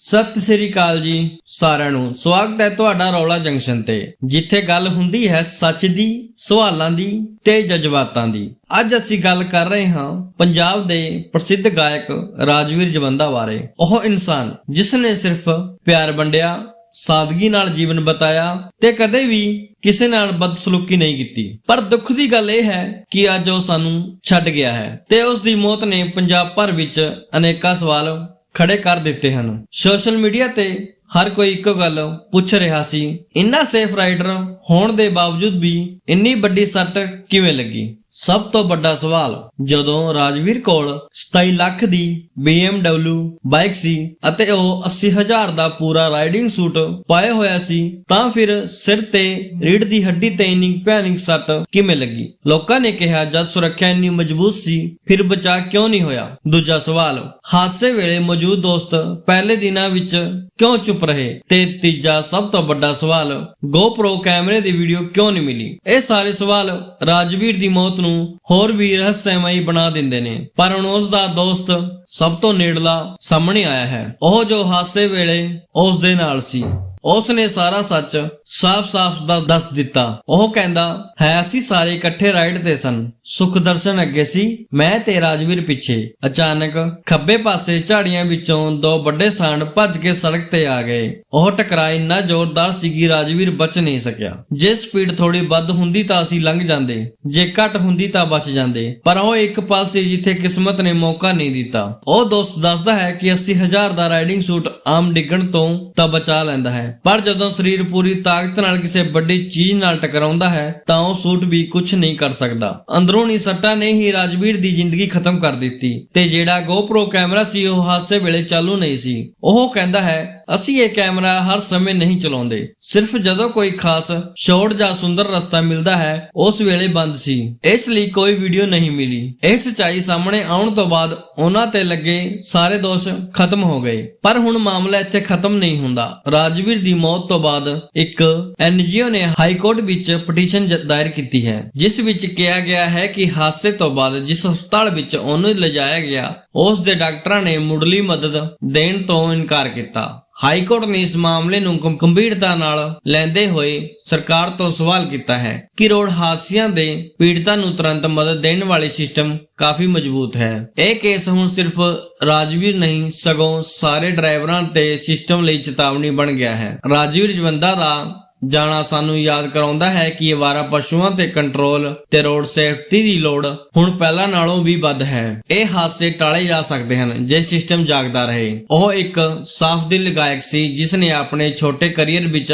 ਸਤਿ ਸ੍ਰੀ ਅਕਾਲ ਜੀ ਸਾਰਿਆਂ ਨੂੰ। ਸਵਾਗਤ ਹੈ ਤੁਹਾਡਾ ਰੌਲਾ ਜੰਕਸ਼ਨ ਤੇ, ਜਿੱਥੇ ਗੱਲ ਹੁੰਦੀ ਹੈ ਸੱਚ ਦੀ, ਸਵਾਲਾਂ ਦੀ ਤੇ ਜਜ਼ਬਾਤਾਂ ਦੀ। ਅੱਜ ਅਸੀਂ ਗੱਲ ਕਰ ਰਹੇ ਹਾਂ ਪੰਜਾਬ ਦੇ ਪ੍ਰਸਿੱਧ ਗਾਇਕ ਰਾਜਵੀਰ ਜਵੰਦਾ ਬਾਰੇ। ਉਹ ਇਨਸਾਨ ਜਿਸ ਨੇ ਸਿਰਫ ਪਿਆਰ ਵੰਡਿਆ, ਸਾਦਗੀ ਨਾਲ ਜੀਵਨ ਬਤਾਇਆ ਤੇ ਕਦੇ ਵੀ ਕਿਸੇ ਨਾਲ ਬਦਸਲੂਕੀ ਨਹੀਂ ਕੀਤੀ। ਪਰ ਦੁੱਖ ਦੀ ਗੱਲ ਇਹ ਹੈ ਕਿ ਅੱਜ ਉਹ ਸਾਨੂੰ ਛੱਡ ਗਿਆ ਹੈ ਤੇ ਉਸ ਦੀ ਮੌਤ ਨੇ ਪੰਜਾਬ ਭਰ ਵਿੱਚ ਅਨੇਕਾਂ ਸਵਾਲ ਖੜੇ ਕਰ ਦਿੱਤੇ ਹਨ। ਸੋਸ਼ਲ ਮੀਡੀਆ ਤੇ ਹਰ ਕੋਈ ਇੱਕੋ ਗੱਲ ਪੁੱਛ ਰਿਹਾ ਸੀ, ਇੰਨਾ ਸੇਫ ਰਾਈਡਰ ਹੋਣ ਦੇ ਬਾਵਜੂਦ ਵੀ ਇੰਨੀ ਵੱਡੀ ਸੱਟ ਕਿਵੇਂ ਲੱਗੀ? ਸਭ ਤੋਂ ਵੱਡਾ ਸਵਾਲ, ਜਦੋਂ ਰਾਜਵੀਰ ਕੋਲ 27 ਲੱਖ ਦੀ BMW ਬਾਈਕ ਸੀ ਅਤੇ ਉਹ 80000 ਦਾ ਪੂਰਾ ਰਾਈਡਿੰਗ ਸੂਟ ਪਾਏ ਹੋਇਆ ਸੀ, ਤਾਂ ਫਿਰ ਸਿਰ ਤੇ ਰੀੜ ਦੀ ਹੱਡੀ ਤੇ ਇੰਨੀ ਭਿਆਨਕ ਸੱਟ ਕਿਵੇਂ ਲੱਗੀ? ਲੋਕਾਂ ਨੇ ਕਿਹਾ, ਜਦ ਸੁਰੱਖਿਆ ਇੰਨੀ ਮਜ਼ਬੂਤ ਸੀ, ਫਿਰ ਬਚਾ ਕਿਉਂ ਨਹੀਂ ਹੋਇਆ? ਦੂਜਾ ਸਵਾਲ, ਹਾਦਸੇ ਵੇਲੇ ਮੌਜੂਦ ਦੋਸਤ ਪਹਿਲੇ ਦਿਨਾਂ ਵਿੱਚ ਕਿਉਂ ਚੁੱਪ ਰਹੇ? ਤੇ ਤੀਜਾ ਸਭ ਤੋਂ ਵੱਡਾ ਸਵਾਲ GoPro ਕੈਮਰੇ ਦੀ ਵੀਡੀਓ ਕਿਉਂ ਨਹੀਂ ਮਿਲੀ? ਇਹ ਸਾਰੇ ਸਵਾਲ ਰਾਜਵੀਰ ਦੀ ਮੌਤ ਨੂੰ ਹੋਰ ਵੀ ਰਹੱਸਮਈ ਬਣਾ ਦਿੰਦੇ ਨੇ। ਪਰ ਹੁਣ ਉਸ ਦਾ ਦੋਸਤ ਸਭ ਤੋਂ ਨੇੜਲਾ ਸਾਹਮਣੇ ਆਇਆ ਹੈ। ਉਹ ਜੋ ਹਾਦਸੇ ਵੇਲੇ ਉਸ ਦੇ ਨਾਲ ਸੀ। ਉਸ ਨੇ ਸਾਰਾ ਸੱਚ ਸਾਫ਼-ਸਾਫ਼ ਦਾ ਦੱਸ ਦਿੱਤਾ। ਉਹ ਕਹਿੰਦਾ, ਹੈ, ਅਸੀਂ ਸਾਰੇ ਇਕੱਠੇ ਰਾਈਡ ਤੇ ਸਨ। ਸੁਖ ਦਰਸ਼ਨ ਅੱਗੇ ਸੀ, ਮੈਂ ਤੇ ਰਾਜਵੀਰ ਪਿੱਛੇ। ਅਚਾਨਕ ਖੱਬੇ ਪਾਸੇ ਝਾੜੀਆਂ ਵਿੱਚੋਂ ਦੋ ਵੱਡੇ ਸਾਂਡ ਭੱਜ ਕੇ ਸੜਕ ਤੇ ਆ ਗਏ। ਉਹ ਟਕਰਾਅ ਇੰਨਾ ਜ਼ੋਰਦਾਰ ਸੀ ਕਿ ਰਾਜਵੀਰ ਬਚ ਨਹੀਂ ਸਕਿਆ। ਜੇ ਸਪੀਡ ਥੋੜੀ ਵੱਧ ਹੁੰਦੀ ਤਾਂ ਅਸੀਂ ਲੰਘ ਜਾਂਦੇ, ਜੇ ਘੱਟ ਹੁੰਦੀ ਤਾਂ ਬਚ ਜਾਂਦੇ। ਪਰ ਉਹ ਇੱਕ ਪਲ ਸੀ ਜਿੱਥੇ ਕਿਸਮਤ ਨੇ ਮੌਕਾ ਨਹੀਂ ਦਿੱਤਾ। ਉਹ ਦੋਸਤ ਦੱਸਦਾ ਹੈ ਕਿ 80000 ਦਾ ਰਾਈਡਿੰਗ ਸੂਟ ਆਮ ਡਿੱਗਣ ਤੋਂ ਤਾਂ ਬਚਾ ਲੈਂਦਾ ਹੈ। ਪਰ ਜਦੋਂ ਸਰੀਰ ਪੂਰੀ ਤਾਕਤ ਨਾਲ ਕਿਸੇ ਵੱਡੀ ਚੀਜ਼ ਨਾਲ ਟਕਰਾਉਂਦਾ ਹੈ, ਤਾਂ ਉਹ ਸੂਟ ਵੀ ਕੁਝ ਨਹੀਂ ਕਰ ਸਕਦਾ। ਅੰਦਰੂਨੀ ਸੱਟਾਂ ਨੇ ਹੀ ਰਾਜਵੀਰ ਦੀ ਜ਼ਿੰਦਗੀ ਖਤਮ ਕਰ ਦਿੱਤੀ ਤੇ ਜਿਹੜਾ GoPro ਕੈਮਰਾ ਸੀ, ਉਹ ਹਾਦਸੇ ਵੇਲੇ ਚਾਲੂ ਨਹੀਂ ਸੀ। ਉਹ ਕਹਿੰਦਾ ਹੈ, ਅਸੀਂ ਇਹ ਕੈਮਰਾ ਹਰ ਸਮੇਂ ਨਹੀਂ ਚਲਾਉਂਦੇ। ਸਿਰਫ ਜਦੋਂ ਕੋਈ ਖਾਸ ਸ਼ਾਟ ਜਾਂ ਸੁੰਦਰ ਰਸਤਾ ਮਿਲਦਾ ਹੈ, ਉਸ ਵੇਲੇ ਬੰਦ ਸੀ। ਇਸ ਲਈ ਕੋਈ ਵੀਡੀਓ ਨਹੀਂ ਮਿਲੀ। ਇਹ ਸਚਾਈ ਸਾਹਮਣੇ ਆਉਣ ਤੋਂ ਬਾਅਦ ਉਹਨਾਂ ਤੇ ਲੱਗੇ ਸਾਰੇ ਦੋਸ਼ ਖਤਮ ਹੋ ਗਏ। ਪਰ ਹੁਣ ਮਾਮਲਾ ਇੱਥੇ ਖਤਮ ਨਹੀਂ ਹੁੰਦਾ। ਰਾਜਵੀਰ ਦੀ ਮੌਤ ਤੋਂ ਬਾਅਦ ਇੱਕ ਐਨਜੀਓ ਨੇ ਹਾਈ ਕੋਰਟ ਵਿੱਚ ਪਟੀਸ਼ਨ ਦਾਇਰ ਕੀਤੀ ਹੈ, ਜਿਸ ਵਿੱਚ ਕਿਹਾ ਗਿਆ ਹੈ ਕਿ ਹਾਦਸੇ ਤੋਂ ਬਾਅਦ ਜਿਸ ਹਸਪਤਾਲ ਵਿੱਚ ਉਹਨੂੰ ਲਿਜਾਇਆ ਗਿਆ, ਉਸ ਦੇ ਡਾਕਟਰਾਂ ਨੇ ਮੁੱਢਲੀ ਮਦਦ ਦੇਣ ਤੋਂ ਇਨਕਾਰ ਕੀਤਾ। ਹਾਈ ਕੋਰਟ ਨੇ ਇਸ ਮਾਮਲੇ ਨੂੰ ਗੰਭੀਰਤਾ ਨਾਲ ਲੈਂਦੇ ਹੋਏ ਸਰਕਾਰ ਤੋਂ ਸਵਾਲ ਕੀਤਾ ਹੈ ਕਿ ਰੋਡ ਹਾਦਸਿਆਂ ਦੇ ਪੀੜਤਾਂ ਨੂੰ ਤੁਰੰਤ ਮਦਦ ਦੇਣ ਵਾਲੇ ਸਿਸਟਮ ਕਾਫੀ ਮਜ਼ਬੂਤ ਹੈ। ਇਹ ਕੇਸ ਹੁਣ ਸਿਰਫ ਰਾਜਵੀਰ ਨਹੀਂ, ਸਗੋਂ ਸਾਰੇ ਡਰਾਈਵਰਾਂ ਤੇ ਸਿਸਟਮ ਲਈ ਚੇਤਾਵਨੀ ਬਣ ਗਿਆ ਹੈ। ਰਾਜਵੀਰ ਜਵੰਦਾ ਦਾ ਜਾਣਾ ਸਾਨੂੰ ਯਾਦ ਕਰਾਉਂਦਾ ਹੈ ਕਿ ਅਵਾਰਾ ਪਸ਼ੂਆਂ ਤੇ ਕੰਟਰੋਲ ਤੇ ਰੋਡ ਸੇਫਟੀ ਦੀ ਲੋੜ ਹੁਣ ਪਹਿਲਾਂ ਨਾਲੋਂ ਵੀ ਵੱਧ ਹੈ। ਇਹ ਹਾਦਸੇ ਟਾਲੇ ਜਾ ਸਕਦੇ ਹਨ, ਜੇ ਸਿਸਟਮ ਜਾਗਦਾ ਰਹੇ। ਉਹ ਇੱਕ ਸਾਫ਼ ਦਿਲ ਗਾਇਕ ਸੀ ਜਿਸ ਨੇ ਆਪਣੇ ਛੋਟੇ ਕਰੀਅਰ ਵਿੱਚ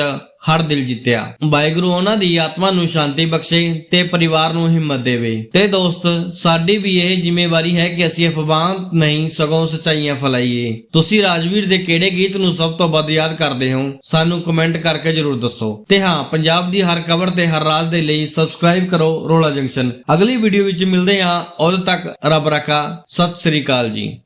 ਹਰ ਦਿਲ ਜਿੱਤਿਆ। ਵਾਹਿਗੁਰੂ ਉਹਨਾਂ ਦੀ ਆਤਮਾ ਨੂੰ ਸ਼ਾਂਤੀ ਬਖਸ਼ੇ ਤੇ ਪਰਿਵਾਰ ਨੂੰ ਹਿੰਮਤ ਦੇਵੇ। ਤੇ ਦੋਸਤ, ਸਾਡੀ ਵੀ ਇਹ ਜ਼ਿੰਮੇਵਾਰੀ ਹੈ ਕਿ ਅਸੀਂ ਅਫਵਾਹ ਨਹੀਂ, ਸਗੋਂ ਸਚਾਈਆਂ ਫੈਲਾਈਏ। ਤੁਸੀਂ ਰਾਜਵੀਰ ਦੇ ਕਿਹੜੇ ਗੀਤ ਨੂੰ ਸਭ ਤੋਂ ਵੱਧ ਯਾਦ ਕਰਦੇ ਹੋ? ਸਾਨੂੰ ਕਮੈਂਟ ਕਰਕੇ ਜਰੂਰ ਦੱਸੋ। ਤੇ ਹਾਂ, ਪੰਜਾਬ ਦੀ ਹਰ ਖਬਰ ਤੇ ਹਰ ਰਾਜ ਦੇ ਲਈ ਸਬਸਕ੍ਰਾਈਬ ਕਰੋ ਰੋਲਾ ਜੰਕਸ਼ਨ। ਅਗਲੀ ਵੀਡੀਓ ਵਿੱਚ ਮਿਲਦੇ ਹਾਂ। ਉਦੋਂ ਤੱਕ ਰੱਬ ਰੱਖਾ। ਸਤਿ ਸ੍ਰੀ ਅਕਾਲ ਜੀ।